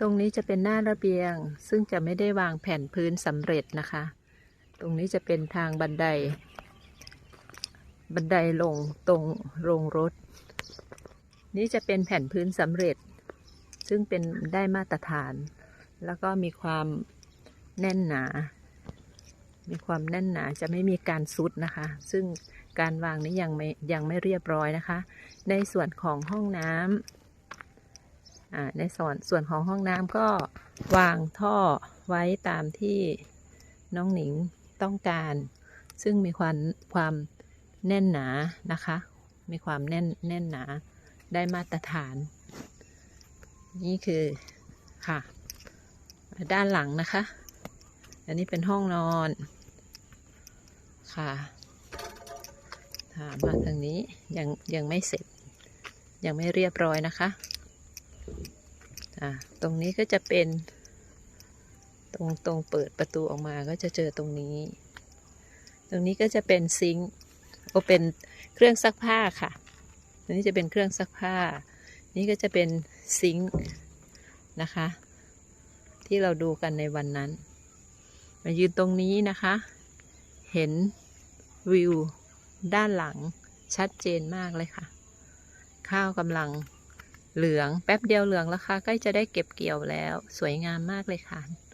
ตรงนี้จะเป็นหน้าระเบียง ซึ่งจะไม่ได้วางแผ่นพื้นสำเร็จนะคะ ตรงนี้จะเป็นทางบันได บันไดลงตรงโรงรถ นี่จะเป็นแผ่นพื้นสำเร็จ ซึ่งเป็นได้มาตรฐาน แล้วก็มีความแน่นหนา มีความแน่นหนาจะไม่มีการซุดนะคะ ซึ่งการวางนี้ยังไม่ยังไม่เรียบร้อยนะคะ ในส่วนของห้องน้ำ ในส่วนส่วนของห้องน้ำก็วางท่อไว้ตามที่น้องหนิงต้องการ ซึ่งมีความความแน่นหนานะคะ มีความแน่นแน่นหนาได้มาตรฐาน นี่คือค่ะ ด้านหลังนะคะ อันนี้เป็นห้องนอนค่ะถามมาทางนี้ยังยังไม่เสร็จยังไม่เรียบร้อยนะคะ อ่าตรงนี้ก็จะเป็น ตรงตรงเปิดประตูออกมาก็จะเจอตรงนี้ ตรงนี้ก็จะเป็นซิงค์โอเป็นเครื่องซักผ้าค่ะตรงนี้จะเป็นเครื่องซักผ้า นี่ก็จะเป็นซิงค์นะคะ ที่เราดูกันในวันนั้น มายืนตรงนี้นะคะ เห็นวิวด้านหลังชัดเจนมากเลยค่ะ ข้าวกำลัง เหลืองแป๊บเดียวเหลืองแล้วค่ะใกล้จะได้เก็บเกี่ยวแล้ว สวยงามมากเลยค่ะ